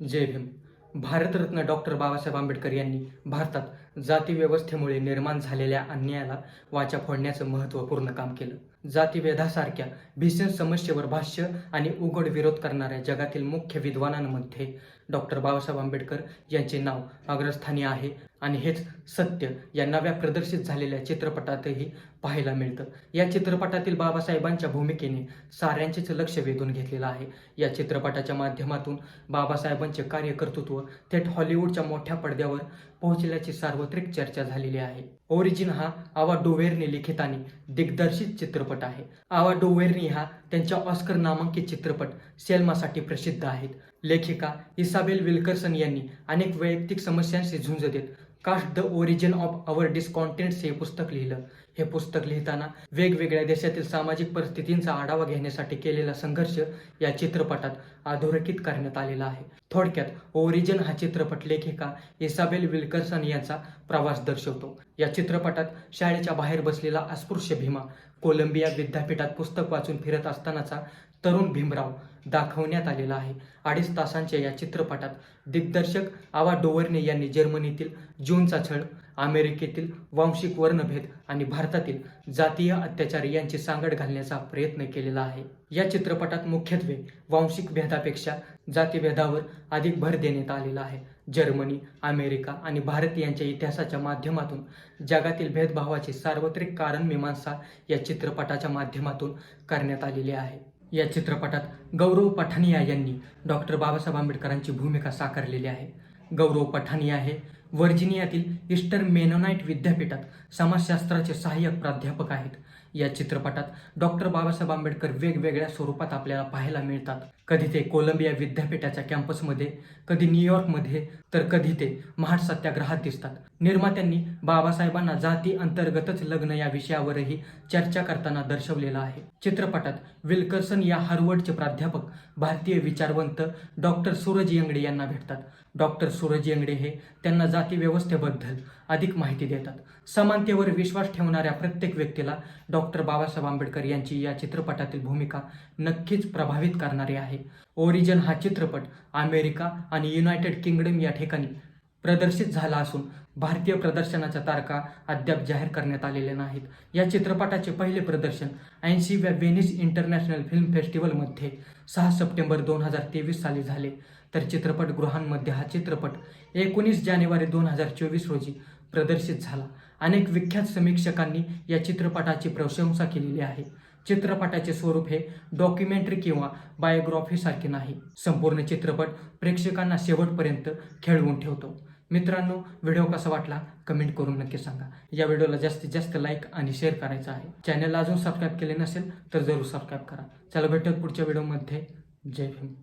जय Bhim. Bharat Ratna doctor Babasaheb Ambedkar यांनी भारतात जाती व्यवस्थेमुळे निर्माण झालेल्या अन्यायाला वाचा फोडण्याचं महत्त्वपूर्ण काम केलं. जातीभेदासारख्या भीषण समस्येवर भाष्य आणि उघड विरोध करणाऱ्या जगातील मुख्य विद्वानांमध्ये डॉक्टर बाबासाहेब आंबेडकर यांचे नाव अग्रस्थानी आहे आणि हेच सत्य या नव्या प्रदर्शित झालेल्या चित्रपटातही पाहायला मिळतं. या चित्रपटातील बाबासाहेबांच्या भूमिकेने साऱ्यांचेच लक्ष वेधून घेतलेलं आहे. या चित्रपटाच्या माध्यमातून बाबासाहेबांचे कार्यकर्तृत्व थेट हॉलिवूडच्या मोठ्या पडद्यावर पोहोचल्याची सार्वत्रिक चर्चा झालेली आहे. ओरिजिन हा आवा डोवेरने लिखित आणि दिग्दर्शित चित्रपट आहे. आवा डोवेरनी हा त्यांच्या ऑस्कर नामांकित चित्रपट सेल्मासाठी प्रसिद्ध आहेत. लेखिका इसाबेल विल्कर्सन यांनी अनेक वैयक्तिक समस्यांशी झुंज देत caste the origin of our discontents हे पुस्तक लिहिलं. हे पुस्तक लिहिताना वेगवेगळ्या देशातील सामाजिक परिस्थितींचा आढावा घेण्यासाठी केलेला संघर्ष या चित्रपटात अधोरेखित करण्यात आलेला आहे. थोडक्यात ओरिजिन हा चित्रपट लेखिका इसाबेल विल्कर्सन यांचा प्रवास दर्शवतो. या चित्रपटात शाळेच्या बाहेर बसलेला अस्पृश्य भीमा कोलंबिया विद्यापीठात पुस्तक वाचून फिरत असतानाचा तरुण भीमराव दाखवण्यात आलेला आहे. अडीच तासांच्या या चित्रपटात दिग्दर्शक आवा डोवरने यांनी जर्मनीतील जूनचा छळ अमेरिकेतील वांशिक वर्णभेद आणि भारतातील जातीय अत्याचार यांची सांगड घालण्याचा प्रयत्न केलेला आहे. या चित्रपटात मुख्यत्वे वांशिक भेदापेक्षा जातीभेदावर अधिक भर देण्यात आलेला आहे. जर्मनी अमेरिका आणि भारत यांच्या इतिहासाच्या माध्यमातून जगातील भेदभावाची सार्वत्रिक कारण मीमांसा या चित्रपटाच्या माध्यमातून करण्यात आलेली आहे. या चित्रपटात गौरव पठानिया यांनी डॉक्टर बाबासाहेब आंबेडकरांची भूमिका साकारलेली आहे. गौरव पठानिया हे व्हर्जिनियातील इस्टर मेनोनाईट विद्यापीठात समाजशास्त्राचे सहाय्यक प्राध्यापक आहेत. या चित्रपटात डॉक्टर बाबासाहेब आंबेडकर वेगवेगळ्या स्वरूपात आपल्याला पाहायला मिळतात. कधी ते कोलंबिया विद्यापीठाच्या कॅम्पसमध्ये कधी न्यूयॉर्कमध्ये तर कधी ते महाड सत्याग्रहात दिसतात. निर्मात्यांनी बाबासाहेबांना जाती अंतर्गतच लग्न या विषयावरही चर्चा करताना दर्शवलेला आहे. चित्रपटात विल्कर्सन या हार्वर्डचे प्राध्यापक भारतीय विचारवंत डॉक्टर सूरज यंगडे यांना भेटतात. डॉक्टर सूरज यंगडे हे त्यांना जाती व्यवस्थेबद्दल अधिक माहिती देतात. समानतेवर विश्वास ठेवणाऱ्या प्रत्येक व्यक्तीला डॉ. डॉक्टर बाबासाहेब आंबेडकर यांची या चित्रपटातील भूमिका नक्कीच प्रभावित करणारी आहे. ओरिजन हा चित्रपट अमेरिका आणि युनायटेड किंगडम या ठिकाणी प्रदर्शित झाला असून भारतीय प्रदर्शनाच्या तारखा अद्याप जाहीर करण्यात आलेल्या नाहीत. या चित्रपटाचे पहिले प्रदर्शन ऐंशीव्या व्हेनिस इंटरनॅशनल फिल्म फेस्टिवलमध्ये सहा सप्टेंबर दोन हजार तेवीस साली झाले. तर चित्रपटगृहांमध्ये हा चित्रपट एकोणीस जानेवारी दोन हजार चोवीस रोजी प्रदर्शित झाला. अनेक विख्यात समीक्षकांनी या चित्रपटाची प्रशंसा केलेली आहे. चित्रपटाचे स्वरूप हे डॉक्युमेंटरी किंवा बायोग्राफीसारखे नाही. संपूर्ण चित्रपट प्रेक्षकांना शेवटपर्यंत खेळवून ठेवतो. मित्रांनो व्हिडिओ कसा वाटला? कमेंट करून नक्की सांगा. या व्हिडिओला जास्तीत जास्त लाईक आणि शेअर करायचं आहे. चॅनलला अजून सबस्क्राईब केले नसेल तर जरूर सबस्क्राईब करा. चला भेटत पुढच्या व्हिडिओमध्ये. जय भीम.